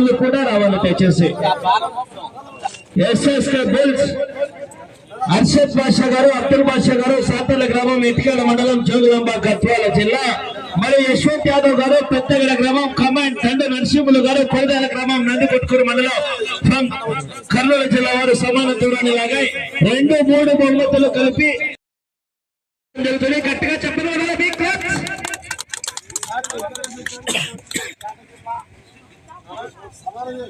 వాళ్ళు కూడా రావాలి దయచేసి. ఎస్ఎస్కే బిల్స్ అర్షద్ బాషా గారు అబ్దుల్ బాషా గారు సాతల గ్రామం ఇటుకల మండలం జోగులాంబ గద్వాల జిల్లా. మరియు యశ్వంత్ యాదవ్ గారు పెద్దగడ గ్రామం కమాండ్ తండ్రి నరసింహులు గారు కోదాల గ్రామం నందికొట్కూరు మండలం. ఫ్రమ్ కర్నూలు జిల్లా వారు సమాన దూరాన్ని లాగాయి. రెండు మూడు బహుమతులు కలిపి జరుగుతుంది. గట్టిగా చెప్పిన వల్ల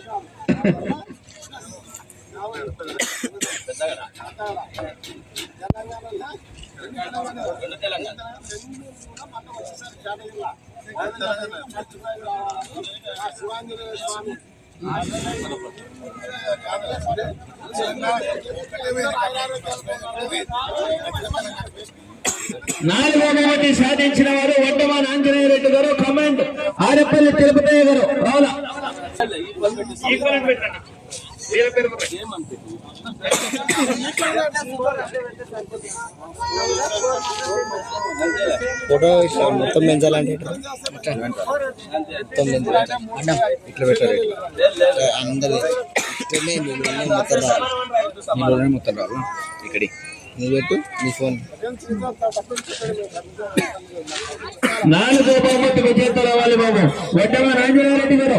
మీ నాలుగో సాధించిన వారు వడ్డమాన్ ఆంజనేయ రెడ్డి గారు కమాండ్ ఆడపల్లి తిరుపతయ్య గారు. ఈక్వల్ పెట్టండి. వీళ్ళ పేరు ఫోటో మొత్తం పెంచాలంటే మొత్తం పెంచాలంటే అన్న ఇట్లా పెట్టారు అందరి ఇట్లనే నీళ్ళనే మొత్తం రాదు నీళ్ళనే మొత్తం రాదు ఇక్కడి. నువ్వు పెట్టు నీ ఫోన్. నాలుగో బహుమతి విజేత రావాలి బాబు. వడ్డమాన్ ఆంజనేయ రెడ్డి గారు.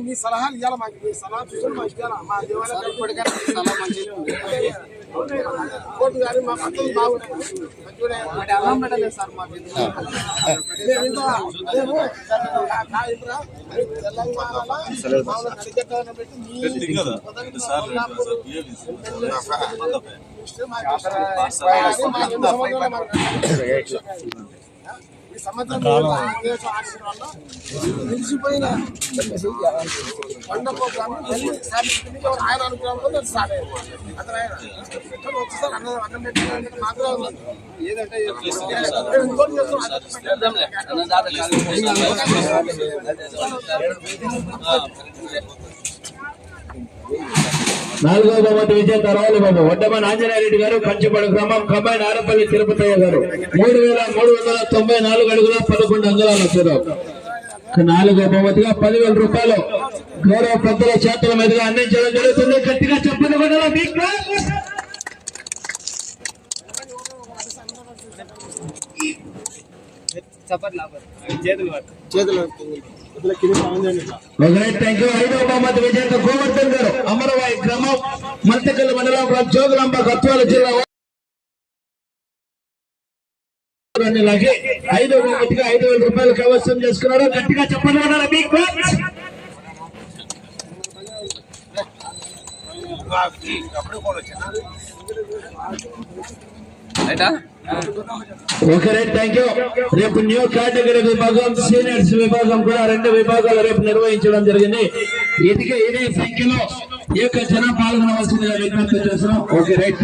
మీ సలహాలు ఇవ్వాలి మాకు? మీ సలహా తీసుకొని మాకు ఇవ్వాలి మా దేవాలయం ఇప్పటికైనా మీ సలహా మంచిగా. కోర్టు మా సార్ తెలంగాణలో పెట్టి మీ సంవత్సరం నిలిచిపోయిన ఆయన అనుకున్నాము స్టార్ట్ అయ్యింది అతను ఆయన ఎక్కడ వచ్చేసారు అన్నం అన్నం పెట్టిన మాత్రం ఏదంటే నాలుగో బహుమతి విజేత రావాలి బాబు వడ్డమాన్ ఆంజనేయ గారు కంచిపాడు గ్రామం కమాండ్ ఆరపల్లి తిరుపతయ్య గారు. మూడు వేల మూడు వందల తొంభై నాలుగు అడుగుల పదకొండు అంగుళాల దూరం నాలుగో బహుమతిగా పదివేల రూపాయలు గౌరవ పెద్దల చేతుల మీదుగా అందించడం జరుగుతుంది. గట్టిగా చెప్పండి చేతులు చేతులు థ్యాంక్ యూ. ఐదో బహుమతి విజేత గోవర్ధన్ గారు అమరవాయి గ్రామం మండలం జోగులాంబ గత్వాల జిల్లా ఐదో బహుమతిగా ఐదు వేల రూపాయలు కైవసం చేసుకున్నారు గట్టిగా చెప్పండి ఓకే రైట్ థ్యాంక్ యూ రేపు న్యూ కేటగిరీ విభాగం సీనియర్స్ విభాగం కూడా రెండు విభాగాలు రేపు నిర్వహించడం జరిగింది. ఇదిగే ఇదే సంఖ్యలో ఈ యొక్క జనం పాల్గొనవలసిందిగా విజ్ఞప్తి చేస్తున్నాం. Okay right.